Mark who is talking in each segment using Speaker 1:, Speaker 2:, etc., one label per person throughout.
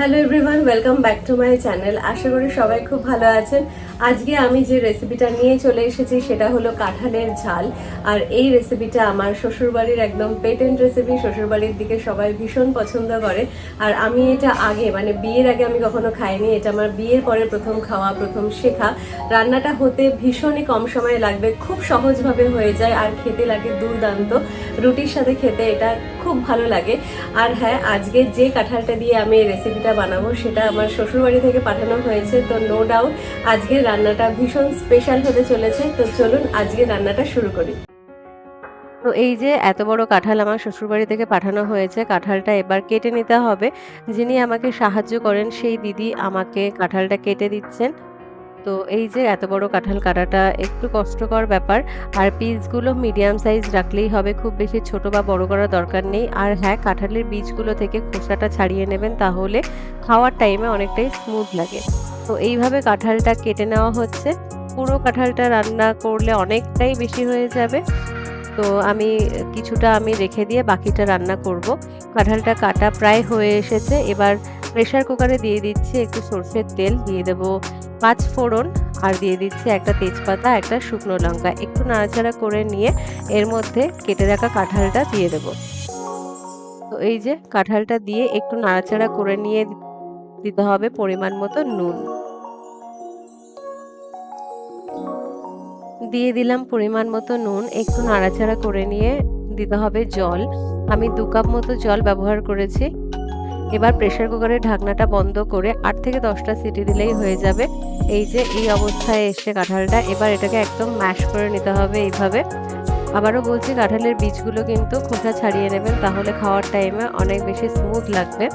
Speaker 1: Hello everyone welcome back to my channel আশা করি সবাই খুব ভালো আছেন। আজকে আমি যে রেসিপিটা নিয়ে চলে এসেছি, সেটা হলো কাঁঠালের ঝাল। আর এই রেসিপিটা আমার শ্বশুরবাড়ির একদম পেটেন্ট রেসিপি শ্বশুরবাড়ির দিকে সবাই ভীষণ পছন্দ করে। আর আমি এটা আগে মানে বিয়ের আগে আমি কখনো খাইনি, এটা আমার বিয়ের পরে প্রথম খাওয়া, প্রথম শেখা। রান্নাটা হতে ভীষণই কম সময় লাগবে, খুব সহজভাবে হয়ে যায়, আর খেতে লাগে দুর্দান্ত। রুটির সাথে খেতে এটা খুব ভালো লাগে। আর হ্যাঁ আজকে যে কাঁঠালটা দিয়ে আমি রেসিপিটা বানাবো সেটা আমার শ্বশুরবাড়ি থেকে পাঠানো হয়েছে, তো নো ডাউট আজকে রান্নাটা ভীষণ স্পেশাল হতে চলেছে। তো চলুন আজকে রান্নাটা শুরু করি। তো এই যে এত বড় কাঁঠাল আমার শ্বশুরবাড়ি থেকে পাঠানো হয়েছে, কাঁঠালটা এবার কেটে নিতে হবে। যিনি আমাকে সাহায্য করেন, সেই দিদি আমাকে কাঁঠালটা কেটে দিচ্ছেন। তো এই যে এত বড় কাঁঠাল কাটাটা একটু কষ্টকর ব্যাপার। আর পিসগুলো মিডিয়াম সাইজ রাখলেই হবে, খুব বেশি ছোট বা বড় করার দরকার নেই। আর হ্যাঁ কাঁঠালের বীজগুলো থেকে খোসাটা ছাড়িয়ে নেবেন, তাহলে খাওয়ার টাইমে অনেকটাই স্মুথ লাগে। তো এইভাবে কাঁঠালটা কেটে নেওয়া হচ্ছে। পুরো কাঁঠালটা রান্না করলে অনেকটাই বেশি হয়ে যাবে। তো আমি কিছুটা আমি রেখে দিয়ে বাকিটা রান্না করব। কাঁঠালটা কাটা প্রায় হয়ে এসেছে। এবার প্রেশার কুকারে দিয়ে দিচ্ছি একটু সর্ষের তেল, দিয়ে দেব পাঁচ ফোড়ন আর দিয়ে দিচ্ছি একটা তেজপাতা, একটা শুকনো লঙ্কা। একটু নাড়াচাড়া করে নিয়ে এর মধ্যে কেটে রাখা কাঁঠালটা দিয়ে দেব। তো এই যে কাঁঠালটা দিয়ে একটু নাড়াচাড়া করে নিয়ে দিতে হবে পরিমাণ মতো নুন। দিয়ে দিলাম পরিমাণ মতো নুন, একটু নাড়াচাড়া করে নিয়ে দিতে হবে জল। আমি দু কাপ মতো জল ব্যবহার করেছি। এবার প্রেশার কুকারের ঢাকনাটা বন্ধ করে আট থেকে দশটা সিটি দিলেই হয়ে যাবে। এই যে, এই অবস্থায় এসছে কাঁঠালটা এবার এটাকে একদম ম্যাশ করে নিতে হবে এইভাবে। আবারও বলছি, কাঁঠালের বীজগুলো কিন্তু খোসা ছাড়িয়ে নেবেন, তাহলে খাওয়ার টাইমে অনেক বেশি স্মুথ লাগবে।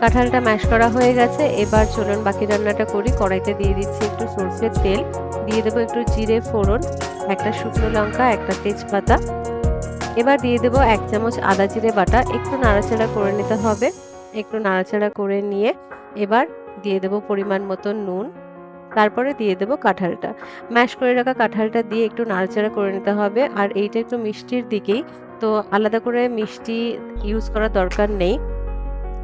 Speaker 1: কাঁঠালটা ম্যাশ করা হয়ে গেছে, এবার চলুন বাকি রান্নাটা করি। কড়াইতে দিয়ে দিচ্ছি একটু সর্ষের তেল, দিয়ে দেবো একটু জিরে ফোড়ন, একটা শুকনো লঙ্কা, একটা তেজপাতা। এবার দিয়ে দেবো এক চামচ আদা জিরে বাটা, একটু নাড়াচাড়া করে নিতে হবে। একটু নাড়াচাড়া করে নিয়ে এবার দিয়ে দেবো পরিমাণ মতো নুন। তারপরে দিয়ে দেবো কাঁঠালটা। ম্যাশ করে রাখা কাঁঠালটা দিয়ে একটু নাড়াচাড়া করে নিতে হবে। আর এইটা একটু মিষ্টির দিকেই, তো আলাদা করে মিষ্টি ইউজ করার দরকার নেই।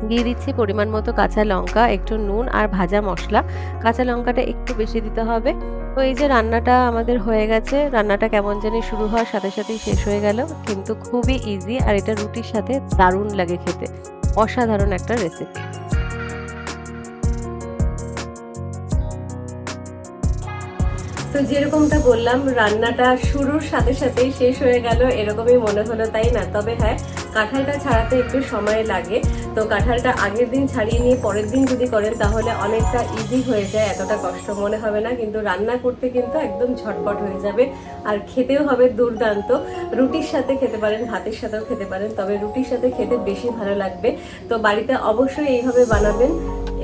Speaker 1: দিয়ে দিচ্ছি পরিমাণ মতো কাঁচা লঙ্কা, একটু নুন আর ভাজা মশলা। কাঁচা লঙ্কাটা একটু বেশি দিতে হবে। তো এই যে রান্নাটা আমাদের হয়ে গেছে, রান্নাটা কেমন জানি শুরু হওয়ার সাথে সাথেই শেষ হয়ে গেল, কিন্তু খুবই ইজি আর এটা রুটির সাথে দারুণ লাগে খেতে। অসাধারণ একটা রেসিপি তো যেরকমটা বললাম, রান্নাটা শুরুর সাথে সাথেই শেষ হয়ে গেল, এরকমই মনে হলো, তাই না? তবে হ্যাঁ কাঁঠালটা ছাড়াতে একটু সময় লাগে। তো কাঁঠালটা আগের দিন ছাড়িয়ে নিয়ে পরের দিন যদি করেন, তাহলে অনেকটা ইজি হয়ে যায়, এতটা কষ্ট মনে হবে না। কিন্তু রান্না করতে কিন্তু একদম ঝটপট হয়ে যাবে, আর খেতেও হবে দুর্দান্ত। রুটির সাথে খেতে পারেন, ভাতের সাথেও খেতে পারেন, তবে রুটির সাথে খেতে বেশি ভালো লাগবে। তো বাড়িতে অবশ্যই এইভাবে বানাবেন।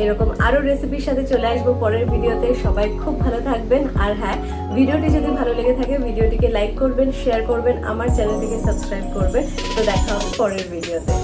Speaker 1: এরকম আরও রেসিপির সাথে চলে আসব পরের ভিডিওতে সবাই খুব ভালো থাকবেন। আর হ্যাঁ ভিডিওটি যদি ভালো লেগে থাকে ভিডিওটিকে লাইক করবেন শেয়ার করবেন, আমার চ্যানেলটিকে সাবস্ক্রাইব করবেন। তো দেখা হবে পরের ভিডিওতে